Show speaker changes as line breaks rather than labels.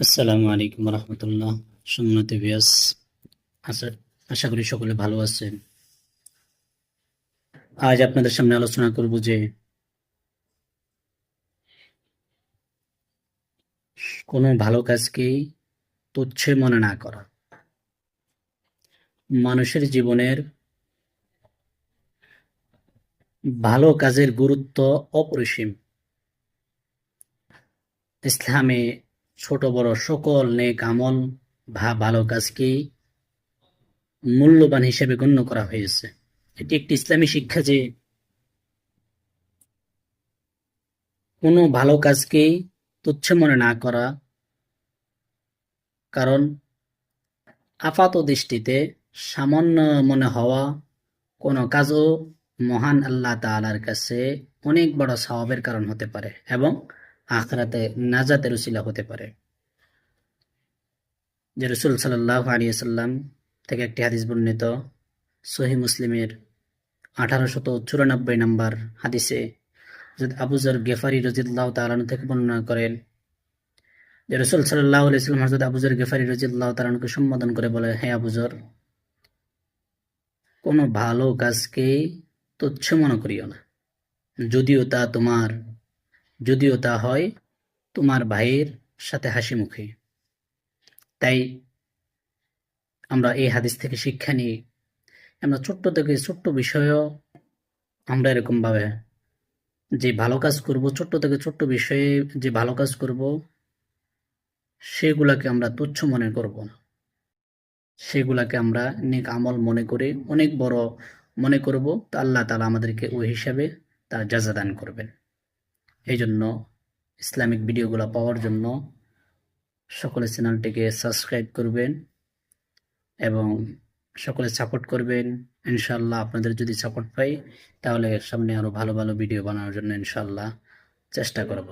আসসালামু আলাইকুম রহমতুল্লাহ। সম্মানিত বিয়াস। আশা আশা করি সকলে ভালো আছেন। আজ আপনাদের সামনে আলোচনা করব যে কোনো ভালো কাজকেই তুচ্ছ মনে না করা। মানুষের জীবনের ভালো কাজের গুরুত্ব অপরিসীম। ইসলামে ছোট, বড় সকল নেক আমল ভালো কাজকেই মূল্যবান হিসেবে গণ্য করা হয়েছে। এটি একটি ইসলামী শিক্ষা যে কোনো ভালো কাজকেই তুচ্ছ মনে না করা, কারণ আপাত দৃষ্টিতে সামান্য মনে হওয়া কোনো কাজও মহান আল্লাহ তাআলার কাছে অনেক বড় সওয়াবের কারণ হতে পারে এবং আখরাতে নাজাতের উসিলা হতে পারে। যে রসুল সাল্লাহ আলিয়াল্লাম থেকে একটি হাদিস বর্ণিত সহি মুসলিমের আঠারোশত চুরানব্বই নম্বর হাদিসে আবুজর গেফারি রজিল্লাহ তালানু থেকে বর্ণনা করেন, যে রসুল সাল্লাহ আলাইসাল্লাম হজরত আবুজর গেফারি রজিল্লাহ তালানুকে সম্বোধন করে বলে, হে আবুজর কোনো ভালো কাজকে তুচ্ছ মনে করিও না। যদিও তা তোমার যদিও তা হয় তোমার ভাইয়ের সাথে হাসি মুখে। তাই আমরা এই হাদিস থেকে শিক্ষা নিয়ে আমরা ছোট্ট থেকে ছোট্ট বিষয়েও আমরা এরকম ভাবে যে ভালো কাজ করব, ছোট্ট থেকে ছোট্ট বিষয়ে যে ভালো কাজ করব, সেগুলাকে আমরা তুচ্ছ মনে করব না। সেগুলাকে আমরা নেক আমল মনে করে অনেক বড় মনে করব। তা আল্লাহ তালা আমাদেরকে ওই হিসাবে তার যাজা দান করবেন। এই জন্য ইসলামিক ভিডিওগুলো পাওয়ার জন্য সকলে চ্যানেলটিকে সাবস্ক্রাইব করবেন এবং সকলে সাপোর্ট করবেন। ইনশাল্লাহ আপনাদের যদি সাপোর্ট পাই, তাহলে সামনে আরও ভালো ভালো ভিডিও বানানোর জন্য ইনশাল্লাহ চেষ্টা করব।